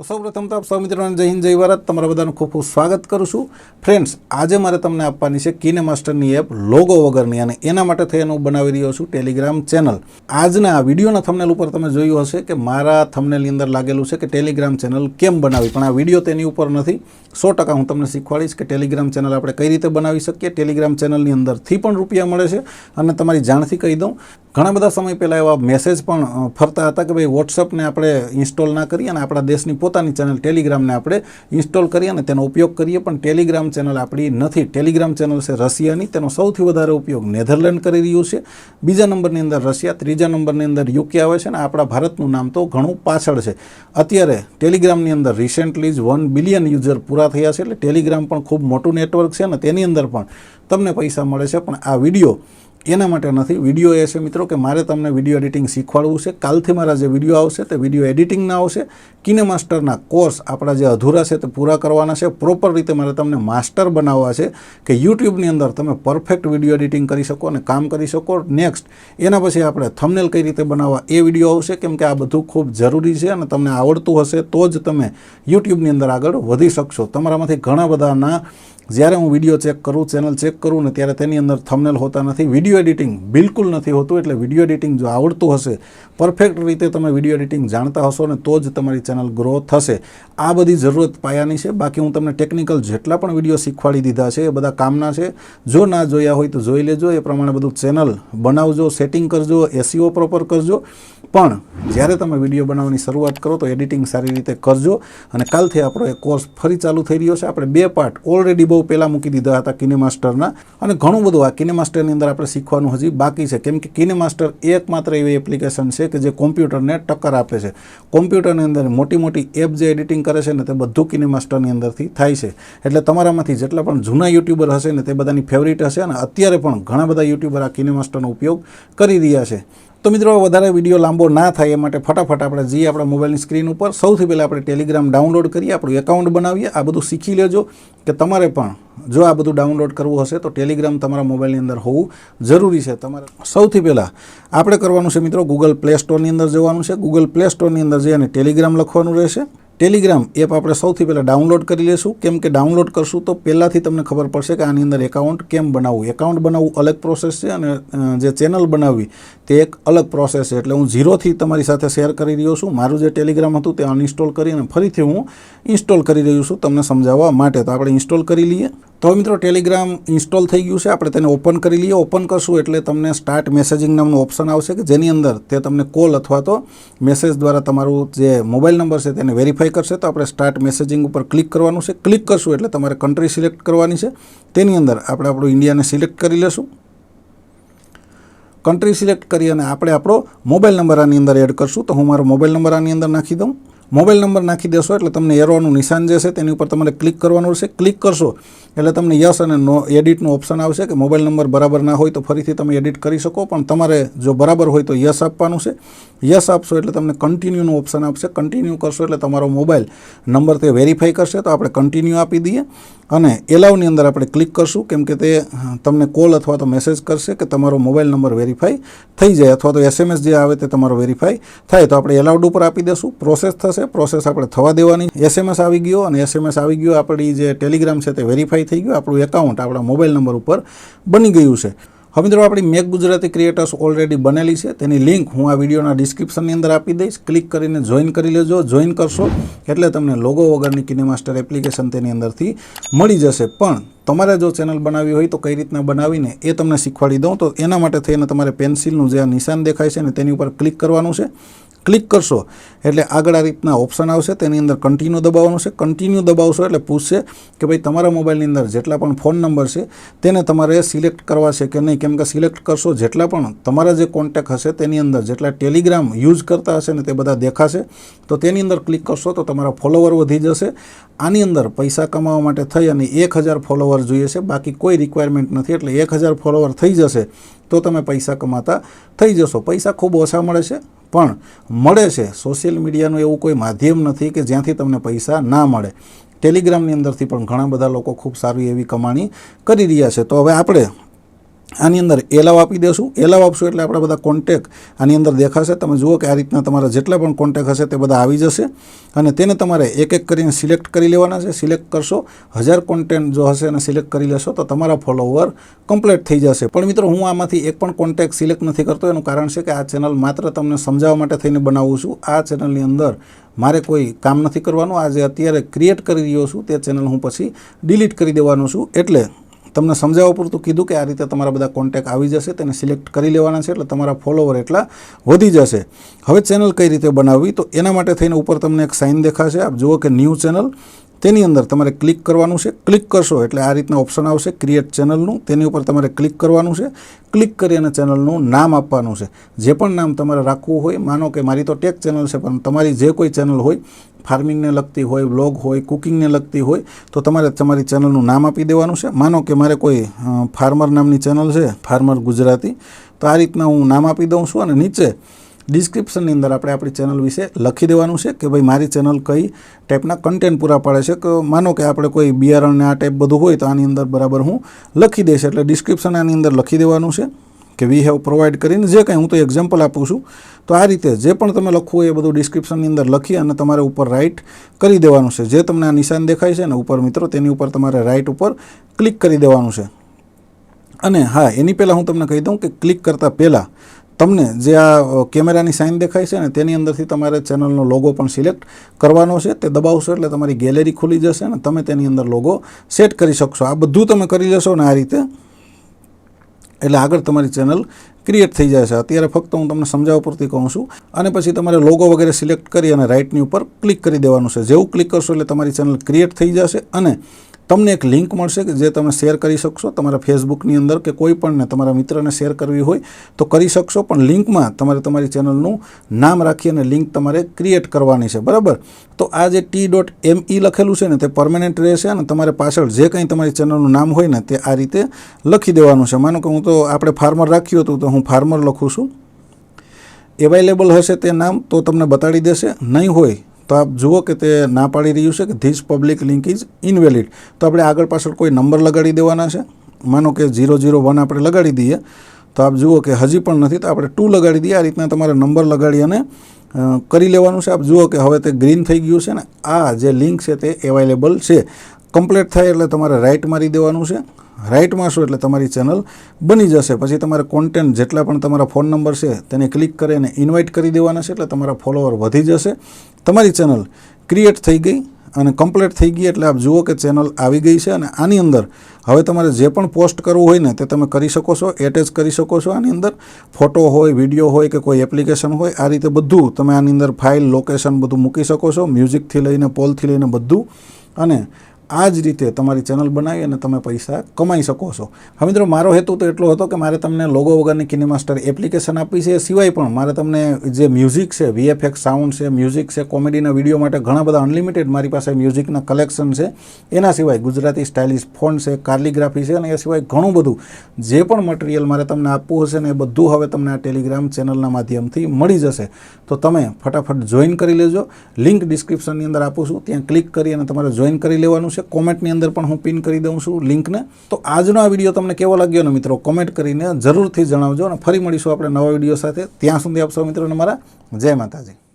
તો સૌપ્રથમ તો આપ સૌ મિત્રોને જય હિન્દ, જય ભારત. તમારા બધાનું ખૂબ ખૂબ સ્વાગત કરું છું. ફ્રેન્ડ્સ, આજે મારે તમને આપવાની છે કિને માસ્ટરની એપ લોગો વગરની અને એના માટે થઈને હું બનાવી રહ્યો છું ટેલિગ્રામ ચેનલ. આજના આ વિડીયોના થંબનેલ ઉપર તમે જોયું હશે કે મારા થંબનેલની અંદર લાગેલું છે કે ટેલિગ્રામ ચેનલ કેમ બનાવી, પણ આ વીડિયો તેની ઉપર નથી. સો ટકા હું તમને શીખવાડીશ કે ટેલિગ્રામ ચેનલ આપણે કઈ રીતે બનાવી શકીએ. ટેલિગ્રામ ચેનલની અંદરથી પણ રૂપિયા મળે છે અને તમારી જાણથી કહી દઉં. ઘણા બધા સમય પહેલાં એવા મેસેજ પણ ફરતા હતા કે ભાઈ વોટ્સઅપને આપણે ઇન્સ્ટોલ ના કરીએ અને આપણા દેશની પોતાની ચેનલ ટેલિગ્રામને આપણે ઇન્સ્ટોલ કરીએ અને તેનો ઉપયોગ કરીએ. પણ ટેલિગ્રામ ચેનલ આપણી નથી. ટેલિગ્રામ ચેનલ છે રશિયાની. તેનો સૌથી વધારે ઉપયોગ નેધરલેન્ડ કરી રહ્યું છે. બીજા નંબરની અંદર રશિયા, ત્રીજા નંબરની અંદર યુકે આવે છે અને આપણા ભારતનું નામ તો ઘણું પાછળ છે. અત્યારે ટેલિગ્રામની અંદર રિસેન્ટલી જ વન બિલિયન યુઝર પૂરા થયા છે. એટલે ટેલિગ્રામ પણ ખૂબ મોટું નેટવર્ક છે અને તેની અંદર પણ તમને પૈસા મળે છે. પણ આ વીડિયો એના માટે નથી. વીડિયો એ છે મિત્રો કે મારે તમને વીડિયો એડિટિંગ શીખવાડવું છે. કાલથી મારા જે વીડિયો આવશે તે વીડિયો એડિટિંગના આવશે. કિને માસ્ટરના કોર્સ આપણા જે અધૂરા છે તે પૂરા કરવાના છે. પ્રોપર રીતે મારે તમને માસ્ટર બનાવવા છે કે યુટ્યુબની અંદર તમે પરફેક્ટ વીડિયો એડિટિંગ કરી શકો અને કામ કરી શકો. નેક્સ્ટ, એના પછી આપણે થમનેલ કઈ રીતે બનાવવા એ વીડિયો આવશે. કેમ કે આ બધું ખૂબ જરૂરી છે અને તમને આવડતું હશે તો જ તમે યુટ્યુબની અંદર આગળ વધી શકશો. તમારામાંથી ઘણા બધાના જ્યારે હું વીડિયો ચેક કરું, ચેનલ ચેક કરું ને ત્યારે તેની અંદર થમનેલ હોતા નથી વીડિયો એડિટિંગ બિલકુલ નથી હોતું, એટલે વીડિયો એડિટિંગ જો આવડતું હશે પરફેક્ટ રીતે તમે વીડિયો એડિટિંગ જાણતા હશો ને તો જ તમારી ચેનલ ગ્રો થશે. આ બધી જરૂરત પાયાની છે. બાકી હું તમને ટેકનિકલ જેટલા પણ વીડિયો શીખવાડી દીધા છે, એ બધા કામના છે. જો ના જોયા હોય તો જોઈ લેજો. એ પ્રમાણે બધું ચેનલ બનાવજો સેટિંગ કરજો એસીઓ પ્રોપર કરજો. પણ જ્યારે તમે વીડિયો બનાવવાની શરૂઆત કરો તો એડિટિંગ સારી રીતે કરજો. અને કાલથી આપણો એક કોર્સ ફરી ચાલુ થઈ રહ્યો છે. આપણે બે પાર્ટ ઓલરેડી બહુ પહેલાં મૂકી દીધા હતા કિને માસ્ટરના અને ઘણું બધું આ કિને માસ્ટરની અંદર આપણે શીખવાનું હજી બાકી છે. કેમ કે કિને માસ્ટર એકમાત્ર એવી એપ્લિકેશન છે કે જે કોમ્પ્યુટરને ટક્કર આપે છે. કોમ્પ્યુટરની અંદર મોટી મોટી એપ જે એડિટિંગ કરે છે ને તે બધું કિને માસ્ટરની અંદરથી થાય છે. એટલે તમારામાંથી જેટલા પણ જૂના યુટ્યુબર હશે ને તે બધાની ફેવરિટ હશે અને અત્યારે પણ ઘણા બધા યુટ્યુબર આ કિને માસ્ટરનો ઉપયોગ કરી રહ્યા છે. તો મિત્રો, વધારે વીડિયો લાંબો ના થાય એ માટે ફટાફટ આપણે જઈએ આપણા મોબાઈલની સ્ક્રીન ઉપર. સૌથી પહેલાં આપણે ટેલિગ્રામ ડાઉનલોડ કરીએ, આપણું એકાઉન્ટ બનાવીએ. આ બધું શીખી લેજો કે તમારે પણ જો આ બધું ડાઉનલોડ કરવું હશે તો ટેલિગ્રામ તમારા મોબાઈલની અંદર હોવું જરૂરી છે. તમારે સૌથી પહેલાં આપણે કરવાનું છે મિત્રો ગૂગલ પ્લે સ્ટોરની અંદર જવાનું છે. ગૂગલ પ્લે સ્ટોરની અંદર જઈ અને ટેલિગ્રામ લખવાનું રહેશે. ટેલિગ્રામ એપ આપણે સૌથી પહેલાં ડાઉનલોડ કરી લેશું. કેમ કે ડાઉનલોડ કરશું તો પહેલાંથી તમને ખબર પડશે કે આની અંદર એકાઉન્ટ કેમ બનાવવું. એકાઉન્ટ બનાવવું અલગ પ્રોસેસ છે અને જે ચેનલ બનાવવી તે એક અલગ પ્રોસેસ છે. એટલે હું ઝીરોથી તમારી સાથે શેર કરી રહ્યો છું. મારું જે ટેલિગ્રામ હતું તે અનઇન્સ્ટોલ કરીને ફરીથી હું ઇન્સ્ટોલ કરી રહ્યો છું તમને સમજાવવા માટે. તો આપણે ઇન્સ્ટોલ કરી લઈએ. તો મિત્રો ટેલિગ્રામ ઇન્સ્ટોલ થઈ ગયું છે. આપણે તેને ઓપન કરી લઈએ. ઓપન કરશું એટલે તમને સ્ટાર્ટ મેસેજિંગ નામનું ઓપ્શન આવશે કે જેની અંદર તે તમને કોલ અથવા તો મેસેજ દ્વારા તમારું જે મોબાઈલ નંબર છે તેને વેરીફાઈ કરશે તો આપણે સ્ટાર્ટ મેસેજિંગ ઉપર ક્લિક કરવાનું છે. ક્લિક કરશું એટલે તમારે કન્ટ્રી સિલેક્ટ કરવાની છે. તેની અંદર આપણે આપણું ઇન્ડિયાને સિલેક્ટ કરી લેશું. કન્ટ્રી સિલેક્ટ કરી અને આપણે આપણો મોબાઈલ નંબર આની અંદર એડ કરશું. તો હું મારો મોબાઈલ નંબર આની અંદર નાખી દઉં. મોબાઈલ નંબર નાખી દેશો એટલે તમને એરોનું નિશાન જે છે તેની ઉપર તમારે ક્લિક કરવાનું રહેશે. ક્લિક કરશો એટલે તમને યસ અને નો એડિટનું ઓપ્શન આવશે કે મોબાઈલ નંબર બરાબર ના હોય તો ફરીથી તમે એડિટ કરી શકો, પણ તમારે જો બરાબર હોય તો યસ આપવાનું છે. યસ આપશો એટલે તમને કન્ટિન્યુનું ઓપ્શન આપશે. કન્ટિન્યુ કરશો એટલે તમારો મોબાઈલ નંબર તે વેરીફાઈ કરશે. તો આપણે કન્ટિન્યુ આપી દઈએ. અને એલાવની અંદર આપણે ક્લિક કરશું, કેમ કે તે તમને કોલ અથવા તો મેસેજ કરશે કે તમારો મોબાઈલ નંબર વેરીફાઈ થઈ જાય અથવા તો એસએમએસ જે આવે તે તમારો વેરીફાઈ થાય. તો આપણે એલાઉડ ઉપર આપી દેશું. પ્રોસેસ થશે. પ્રોસેસ આપણે થવા દેવાની. એસએમએસ આવી ગયો અને એસએમએસ આવી ગયો. આપણી જે ટેલિગ્રામ છે તે વેરીફાઈ થઈ ગયું. આપણું એકાઉન્ટ આપણા મોબાઈલ નંબર ઉપર બની ગયું છે. હવે મિત્રો આપણી મેક ગુજરાતી ક્રિએટર્સ ઓલરેડી બનેલી છે. તેની લિંક હું આ વિડીયોના ડિસ્ક્રિપ્શનની અંદર આપી દઈશ. ક્લિક કરીને જોઈન કરી લેજો. જોઈન કરશો એટલે તમને લોગો વગરની કિનેમાસ્ટર એપ્લિકેશન તેની અંદરથી મળી જશે. પણ તમારે જો ચેનલ બનાવવી હોય તો કઈ રીતના બનાવીને એ તમને શીખવાડી દઉં તો એના માટે થઈને તમારે પેન્સિલનું જે આ નિશાન દેખાય છે ને તેની ઉપર ક્લિક કરવાનું છે. ક્લિક કરશો એટલે આગળ આ રીતના ઓપ્શન આવશે, તેની અંદર કન્ટિન્યુ દબાવવાનું છે. કન્ટિન્યુ દબાવશો એટલે પૂછશે કે ભાઈ તમારા મોબાઈલની અંદર જેટલા પણ ફોન નંબર છે, તેને તમારે સિલેક્ટ કરવા છે કે નહીં? કેમ કે સિલેક્ટ કરશો જેટલા પણ તમારા જે કોન્ટેક હશે તેની અંદર જેટલા ટેલિગ્રામ યુઝ કરતા હશે ને તે બધા દેખાશે, તો તેની અંદર ક્લિક કરશો તો તમારા ફોલોવર વધી જશે. આની અંદર પૈસા કમાવા માટે થઈ અને એક હજાર ફોલોવર જોઈએ છે. બાકી કોઈ રિક્વાયરમેન્ટ નથી એટલે એક હજાર ફોલોવર થઈ જશે તો તમે પૈસા કમાતા થઈ જશો. પૈસા ખૂબ ઓછા મળે છે. પણ મળે છે. સોશિયલ મીડિયાનું એવું કોઈ માધ્યમ નથી કે જ્યાંથી તમને પૈસા ના મળે. ટેલિગ્રામની અંદરથી પણ ઘણા બધા લોકો ખૂબ સારી એવી કમાણી કરી રહ્યા છે. તો હવે આપણે આની અંદર એલાવ આપી દેશું. એલાવ આપશું એટલે આપણા બધા કોન્ટેક આની અંદર દેખાશે. તમે જુઓ કે આ રીતના તમારા જેટલા પણ કોન્ટેક હશે તે બધા આવી જશે. અને તેને તમારે એક એક કરીને સિલેક્ટ કરી લેવાના છે. સિલેક્ટ કરશો. હજાર કોન્ટેન્ટ જો હશે અને સિલેક્ટ કરી લેશો તો તમારા ફોલોવર કમ્પ્લીટ થઈ જશે. પણ મિત્રો, હું આમાંથી એક પણ કોન્ટેક સિલેક્ટ નથી કરતો. એનું કારણ છે કે આ ચેનલ માત્ર તમને સમજાવવા માટે થઈને બનાવું છું. આ ચેનલની અંદર મારે કોઈ કામ નથી કરવાનું. આ જે અત્યારે ક્રિએટ કરી રહ્યો છું. તે ચેનલ હું પછી ડિલીટ કરી દેવાનું છું. એટલે તમને સમજાવવા પૂરતું કીધું કે આ રીતે તમારા બધા કોન્ટેક આવી જશે, તેને સિલેક્ટ કરી લેવાના છે એટલે તમારા ફોલોવર એટલા વધી જશે. હવે ચેનલ કઈ રીતે બનાવવી? તો એના માટે થઈને ઉપર તમને એક સાઇન દેખાશે. આપ જુઓ કે ન્યૂ ચેનલ તેની અંદર તમારે ક્લિક કરવાનું છે. ક્લિક કરશો એટલે આ રીતના ઓપ્શન આવશે ક્રિએટ ચેનલનું તેની ઉપર તમારે ક્લિક કરવાનું છે. ક્લિક કરી અને ચેનલનું નામ આપવાનું છે. જે પણ નામ તમારે રાખવું હોય, માનો કે મારી તો ટેક ચેનલ છે, પણ તમારી જે કોઈ ચેનલ હોય ફાર્મિંગને લગતી હોય બ્લોગ હોય કુકિંગને લગતી હોય, તો તમારે તમારી ચેનલનું નામ આપી દેવાનું છે. માનો કે મારે કોઈ ફાર્મર નામની ચેનલ છે ફાર્મર ગુજરાતી. તો આ રીતના હું નામ આપી દઉં છું અને નીચે ડિસ્ક્રિપ્શનની અંદર આપણે આપણી ચેનલ વિશે લખી દેવાનું છે કે ભાઈ મારી ચેનલ કઈ ટાઈપના કન્ટેન્ટ પૂરા પાડે છે. કે, માનો કે આપણે કોઈ બિયારણને આ ટાઈપ બધું હોય તો આની અંદર બરાબર હું લખી દઈશ. એટલે ડિસ્ક્રિપ્શન આની અંદર લખી દેવાનું છે કે વી હેવ પ્રોવાઈડ કરીને જે કંઈ હું તો એક્ઝામ્પલ આપું છું, તો આ રીતે જે પણ તમે લખવું હોય એ બધું ડિસ્ક્રિપ્શનની અંદર લખી અને તમારે ઉપર રાઇટ કરી દેવાનું છે. જે તમને આ નિશાન દેખાય છે ને ઉપર મિત્રો, તેની ઉપર તમારે રાઇટ ઉપર ક્લિક કરી દેવાનું છે. અને હા, એની પહેલાં હું તમને કહી દઉં કે ક્લિક કરતાં પહેલાં તમને જે આ કેમેરાની સાઇન દેખાય છે ને તેની અંદરથી તમારે ચેનલનો લોગો પણ સિલેક્ટ કરવાનો છે. તે દબાવશો એટલે તમારી ગેલેરી ખુલી જશે અને તમે તેની અંદર લોગો સેટ કરી શકશો. આ બધું તમે કરી લેશો ને આ રીતે. એટલે આગળ તમારી ચેનલ ક્રિએટ થઈ છે અત્યારે ફક્ત હું તમને સમજાવવા પૂરતી કહું છું. અને પછી તમારે લોગો વગેરે સિલેક્ટ કરી અને રાઇટની ઉપર ક્લિક કરી દેવાનું છે. જેવું ક્લિક કરશો એટલે તમારી ચેનલ ક્રિએટ થઈ જશે અને તમને એક લિંક મળશે કે જે તમે શેર કરી શકશો તમારા ફેસબુકની અંદર કે કોઈ પણને તમારા મિત્રને શેર કરવી હોય તો કરી શકશો. પણ લિંકમાં તમારે તમારી ચેનલનું નામ રાખી અને લિંક તમારે ક્રિએટ કરવાની છે. બરાબર? તો આ જે ટી ડોટ એમ ઈ લખેલું છે ને તે પરમેનન્ટ રહેશે અને તમારે પાછળ જે કંઈ તમારી ચેનલનું નામ હોય ને તે આ રીતે લખી દેવાનું છે. માનો કે હું તો આપણે ફાર્મર રાખ્યું હતું તો હું ફાર્મર લખું છું. એવાઇલેબલ હશે તે નામ તો તમને બતાડી દેશે. નહીં હોય તો આપ જુઓ કે તે ના પાડી રહ્યું છે કે this public link is invalid. તો આપણે આગળ પાછળ કોઈ નંબર લગાડી દેવાના છે? માનો કે ઝીરો ઝીરો વન આપણે લગાડી દઈએ, તો આપ જુઓ કે હજી પણ નથી, તો આપણે ટુ લગાડી દઈએ. આ રીતના તમારે નંબર લગાડી અને કરી લેવાનું છે. આપ જુઓ કે હવે તે ગ્રીન થઈ ગયું છે ને, આ જે લિંક છે તે અવેલેબલ છે. કમ્પ્લીટ થાય એટલે તમારે રાઇટ મારી દેવાનું છે. રાઇટ મારશો એટલે તમારી ચેનલ બની જશે. પછી તમારે કોન્ટેન્ટ જેટલા પણ તમારા ફોન નંબર છે, તેને ક્લિક કરીને ઇન્વાઇટ કરી દેવાના છે એટલે તમારા ફોલોવર વધી જશે. તમારી ચેનલ ક્રિએટ થઈ ગઈ અને કમ્પ્લીટ થઈ ગઈ એટલે આપ જુઓ કે ચેનલ આવી ગઈ છે અને આની અંદર હવે તમારે જે પણ પોસ્ટ કરવું હોય ને તે તમે કરી શકો છો એટેચ કરી શકો છો. આની અંદર ફોટો હોય વીડિયો હોય કે કોઈ એપ્લિકેશન હોય, આ રીતે બધું તમે આની અંદર ફાઇલ લોકેશન બધું મૂકી શકો છો મ્યુઝિકથી લઈને પોલથી લઈને બધું. અને આ જ રીતે તમારી ચેનલ બનાવી અને તમે પૈસા કમાઈ શકો છો. હવે મિત્રો, મારો હેતુ તો એટલો હતો કે મારે તમને લોગો વગરની કિનેમાસ્ટર એપ્લિકેશન આપી છે. સિવાય પણ મારે તમને જે મ્યુઝિક છે વીએફએક્સ સાઉન્ડ છે મ્યુઝિક છે કોમેડીના વીડિયો માટે ઘણા બધા અનલિમિટેડ મારી પાસે મ્યુઝિકના કલેક્શન છે. એના સિવાય ગુજરાતી સ્ટાઇલિશ ફોન છે કાર્લિગ્રાફી છે અને એ સિવાય ઘણું બધું. જે પણ મટીરિયલ મારે તમને આપવું હશે ને એ બધું હવે તમને આ ટેલિગ્રામ ચેનલના માધ્યમથી મળી જશે. તો તમે ફટાફટ જોઈન કરી લેજો. લિંક ડિસ્ક્રિપ્શનની અંદર આપું છું. ત્યાં ક્લિક કરી અને તમારે જોઈન કરી લેવાનું છે, કોમેન્ટની અંદર પણ હું પિન કરી દઉં છું લિંકને. તો આજનો આ વીડિયો તમને કેવો લાગ્યો ને મિત્રો? કોમેન્ટ કરીને જરૂરથી જણાવજો અને ફરી મળીશું આપણે નવા વીડિયો સાથે. ત્યાં સુધી આપ સૌ મિત્રોને મારા જય માતાજી.